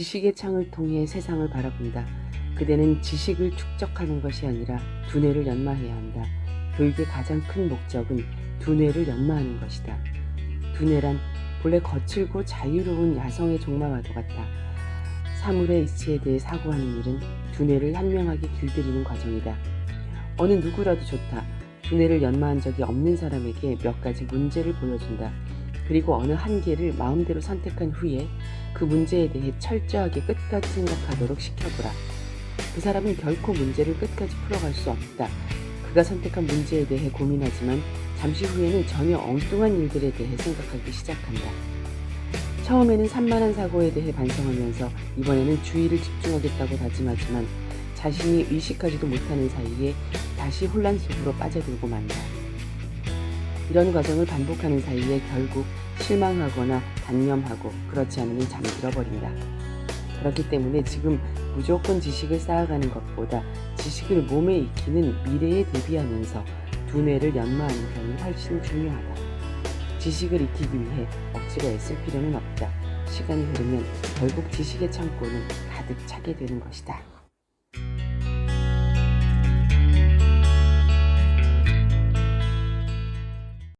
지식의 창을 통해 세상을 바라본다. 그대는 지식을 축적하는 것이 아니라 두뇌를 연마해야 한다. 교육의 가장 큰 목적은 두뇌를 연마하는 것이다. 두뇌란 본래 거칠고 자유로운 야성의 종마와도 같다. 사물의 이치에 대해 사고하는 일은 두뇌를 현명하게 길들이는 과정이다. 어느 누구라도 좋다. 두뇌를 연마한 적이 없는 사람에게 몇 가지 문제를 보여준다. 그리고 어느 한 개를 마음대로 선택한 후에 그 문제에 대해 철저하게 끝까지 생각하도록 시켜보라. 그 사람은 결코 문제를 끝까지 풀어갈 수 없다. 그가 선택한 문제에 대해 고민하지만 잠시 후에는 전혀 엉뚱한 일들에 대해 생각하기 시작한다. 처음에는 산만한 사고에 대해 반성하면서 이번에는 주의를 집중하겠다고 다짐하지만 자신이 의식하지도 못하는 사이에 다시 혼란 속으로 빠져들고 만다. 이런 과정을 반복하는 사이에 결국 실망하거나 단념하고 그렇지 않으면 잠들어 버린다. 그렇기 때문에 지금 무조건 지식을 쌓아가는 것보다 지식을 몸에 익히는 미래에 대비하면서 두뇌를 연마하는 편이 훨씬 중요하다. 지식을 익히기 위해 억지로 애쓸 필요는 없다. 시간이 흐르면 결국 지식의 창고는 가득 차게 되는 것이다.